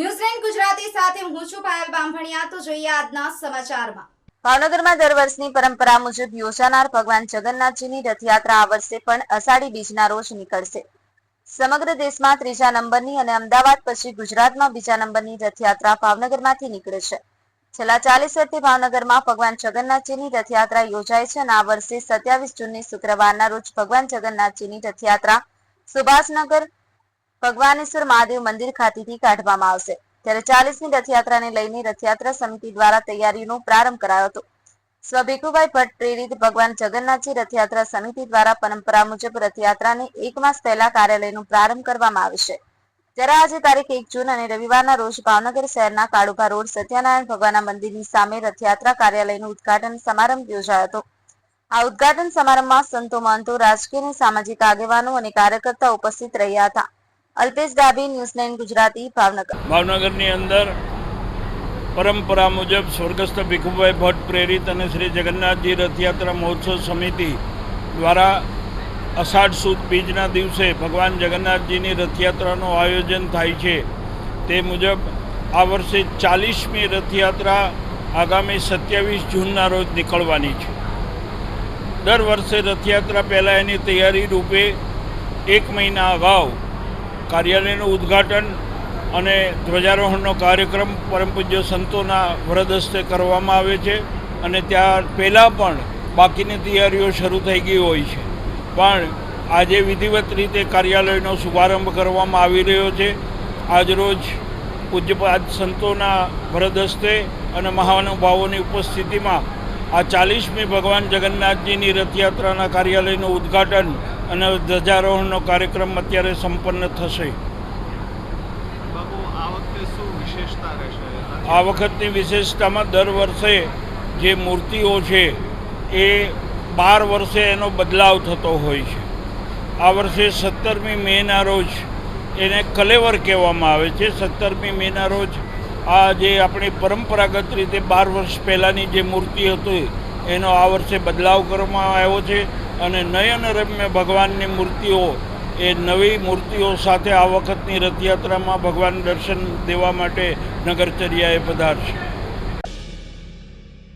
ન્યૂઝલેન્ડ ગુજરાતી સાથે હું છું પાયલ બામભણિયા તો જોઈએ આજના સમાચારમાં. ભાવનગરમાં દર વર્ષની પરંપરા મુજબ યોજાનાર ભગવાન જગન્નાથજીની રથયાત્રા આ વર્ષે પણ અષાઢી બીજના રોજ નીકળશે. સમગ્ર દેશમાં ત્રીજા નંબરની અને અમદાવાદ પછી ગુજરાતમાં બીજા નંબરની રથયાત્રા ભાવનગરમાંથી નીકળે છે. છેલ્લા ચાલીસ વર્ષથી ભાવનગરમાં ભગવાન જગન્નાથજીની રથયાત્રા યોજાય છે અને આ વર્ષે સત્યાવીસ જૂનની શુક્રવારના રોજ ભગવાન જગન્નાથજીની રથયાત્રા સુભાષનગર ભગવાનેશ્વર મહાદેવ મંદિર ખાતેથી કાઢવામાં આવશે. ત્યારે ચાલીસમી રથયાત્રાને લઈને રથયાત્રા સમિતિ દ્વારા તૈયારીનો પ્રારંભ કરાયો હતો. સ્વ ભટ્ટ પ્રેરિત ભગવાન જગન્નાથજી રથયાત્રા સમિતિ દ્વારા પરંપરા મુજબ રથયાત્રાને એક માસ પહેલા કાર્યાલયનો પ્રારંભ કરવામાં આવશે ત્યારે આજે તારીખ એક જૂન અને રવિવારના રોજ ભાવનગર શહેરના કાળુભા રોડ સત્યનારાયણ ભગવાનના મંદિરની સામે રથયાત્રા કાર્યાલયનું ઉદઘાટન સમારંભ યોજાયો હતો. આ ઉદ્ઘાટન સમારંભમાં સંતો મહંતો, રાજકીય અને સામાજિક આગેવાનો અને કાર્યકર્તા ઉપસ્થિત રહ્યા હતા. Alpesh Dabhi news nine Gujarati, Bhavnagar. ભાવનગરની અંદર પરંપરા મુજબ સ્વર્ગસ્થ ભીખુભાઈ ભટ્ટ પ્રેરિત અને શ્રી જગન્નાથજી રથયાત્રા મહોત્સવ સમિતિ દ્વારા અષાઢ સુદ બીજના દિવસે ભગવાન જગન્નાથજીની રથયાત્રાનું આયોજન થાય છે. તે મુજબ આ વર્ષે ચાલીસમી રથયાત્રા આગામી સત્યાવીસ જૂનના રોજ નીકળવાની છે. દર વર્ષે રથયાત્રા પહેલાં એની તૈયારી રૂપે એક મહિના અગાઉ કાર્યાલયનું ઉદ્ઘાટન અને ધ્વજારોહણનો કાર્યક્રમ પરમ પૂજ્ય સંતોના વરદ હસ્તે કરવામાં આવે છે અને ત્યાં પહેલાં પણ બાકીની તૈયારીઓ શરૂ થઈ ગઈ હોય છે. પણ આજે વિધિવત રીતે કાર્યાલયનો શુભારંભ કરવામાં આવી રહ્યો છે. આજરોજ પૂજ્યપાદ સંતોના વરદ હસ્તે અને મહાનુભાવોની ઉપસ્થિતિમાં આ ચાલીસમી ભગવાન જગન્નાથજીની રથયાત્રાના કાર્યાલયનું ઉદ્ઘાટન અને ધ્વજારોહણનો કાર્યક્રમ અત્યારે સંપન્ન થશે. આ વખતની વિશેષતામાં દર વર્ષે જે મૂર્તિઓ છે એ બાર વર્ષે એનો બદલાવ થતો હોય છે. આ વર્ષે સત્તરમી મેના રોજ એને કલેવર કહેવામાં આવે છે. સત્તરમી મેના રોજ આ જે આપણી પરંપરાગત રીતે બાર વર્ષ પહેલાંની જે મૂર્તિ હતી એનો આ વર્ષે બદલાવ કરવામાં આવ્યો છે. અને નયન રમ્ય ભગવાનની મૂર્તિઓ, એ નવી મૂર્તિઓ સાથે આ વખતની રથયાત્રામાં ભગવાન દર્શન દેવા માટે નગરચર્યાએ પધારશે.